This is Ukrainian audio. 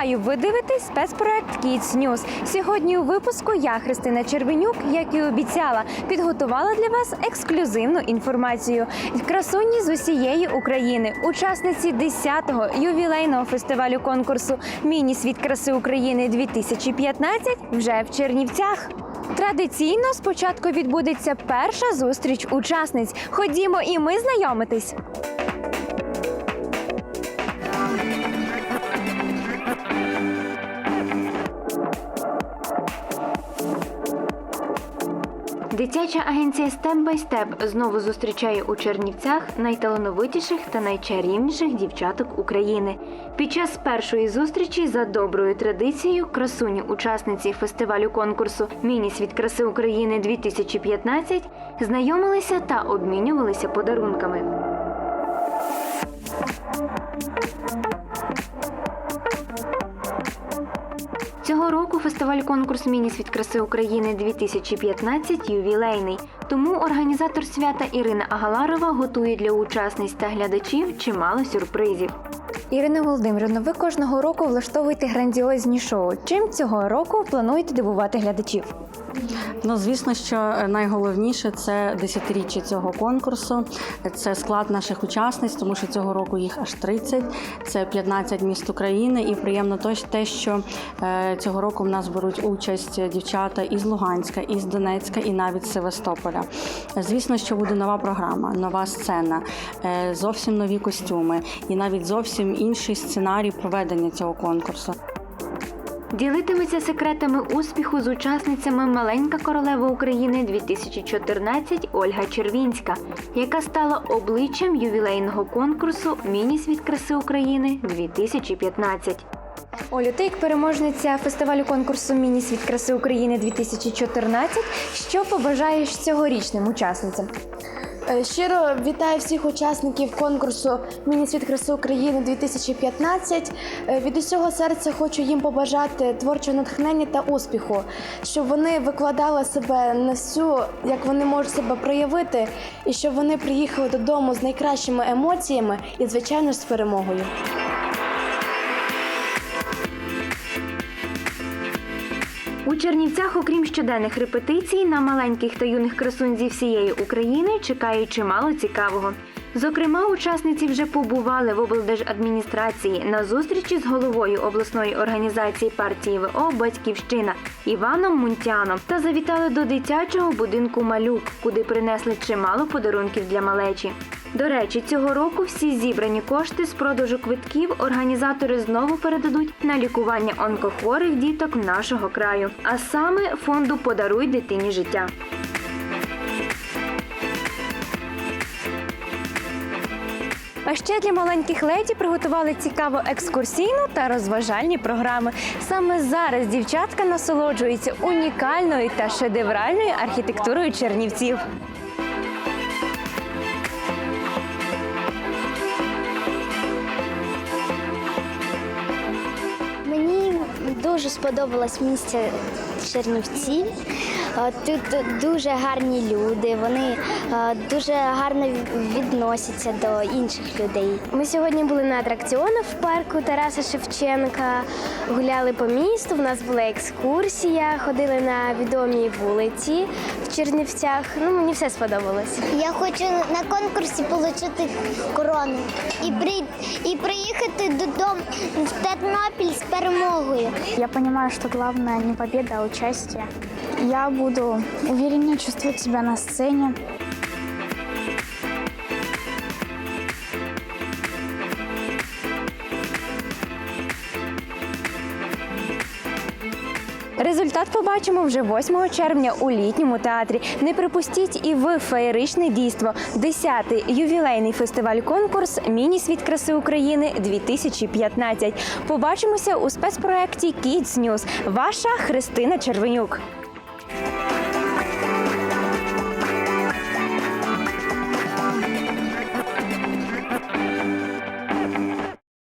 Вітаю! Ви дивитесь спецпроект Kids News. Сьогодні у випуску я, Христина Червенюк, як і обіцяла, підготувала для вас ексклюзивну інформацію. Красуні з усієї України, учасниці 10-го ювілейного фестивалю конкурсу Міні світ краси України 2015 вже в Чернівцях. Традиційно спочатку відбудеться перша зустріч учасниць. Ходімо і ми знайомитись. Дитяча агенція Step by Step знову зустрічає у Чернівцях найталановитіших та найчарівніших дівчаток України. Під час першої зустрічі за доброю традицією красуні учасниці фестивалю конкурсу Міні світ краси України 2015 знайомилися та обмінювалися подарунками. Року фестиваль конкурс Мініс від краси України 2015 ювілейний. Тому організатор свята Ірина Агаларова готує для учасниць та глядачів чимало сюрпризів. Ірина Володимирівна, ви кожного року влаштовуєте грандіозні шоу. Чим цього року плануєте дивувати глядачів? Ну, звісно, що найголовніше це десятиріччя цього конкурсу. Це склад наших учасниць, тому що цього року їх аж 30. Це 15 міст України. І приємно те, що е, цього року в нас беруть участь дівчата із Луганська, із Донецька і навіть з Севастополя. Звісно, що буде нова програма, нова сцена, е, зовсім нові костюми і навіть зовсім інший сценарій проведення цього конкурсу. Ділитиметься секретами успіху з учасницями Маленька королева України 2014 Ольга Червінська, яка стала обличчям ювілейного конкурсу Міні світ краси України 2015. Олю, як переможниця фестивалю конкурсу Міні світ краси України 2014. Що побажаєш цьогорічним учасницям? Е, Щиро вітаю всіх учасників конкурсу Міні-світ краси України 2015. Е, Від усього серця хочу їм побажати творчого натхнення та успіху, щоб вони викладали себе на всю, як вони можуть себе проявити, і щоб вони приїхали додому з найкращими емоціями і, звичайно, з перемогою. У Чернівцях, окрім щоденних репетицій, на маленьких та юних красунь зі всієї України чекає чимало цікавого. Зокрема, учасниці вже побували в облдержадміністрації на зустрічі з головою обласної організації партії ВО Батьківщина Іваном Мунтяном та завітали до дитячого будинку Малюк, куди принесли чимало подарунків для малечі. До речі, цього року всі зібрані кошти з продажу квитків організатори знову передадуть на лікування онкохворих діток нашого краю, а саме фонду Подаруй дитині життя. А ще для маленьких леді приготували цікаву екскурсійну та розважальні програми. Саме зараз дівчатка насолоджуються унікальною та шедевральною архітектурою Чернівців. Дуже сподобалось місце Чернівці. Е, Тут дуже гарні люди, вони е, дуже гарно відносяться до інших людей. Ми сьогодні були на атракціонах в парку Тараса Шевченка, гуляли по місту. У нас була екскурсія, ходили на відомі вулиці в Чернівцях. Ну, мені все сподобалось. Я хочу на конкурсі отримати корону і, при... і приїхати додому в Тернопіль з перемогою. Я понимаю, что главное не победа, а участие. Я буду увереннее чувствовать себя на сцене. Результат побачимо вже 8 червня у літньому театрі. Не припустіть і ви феєричне дійство. 10-й ювілейний фестиваль-конкурс Міні світ краси України 2015. Побачимося у спецпроекті Kids News. Ваша Христина Червенюк.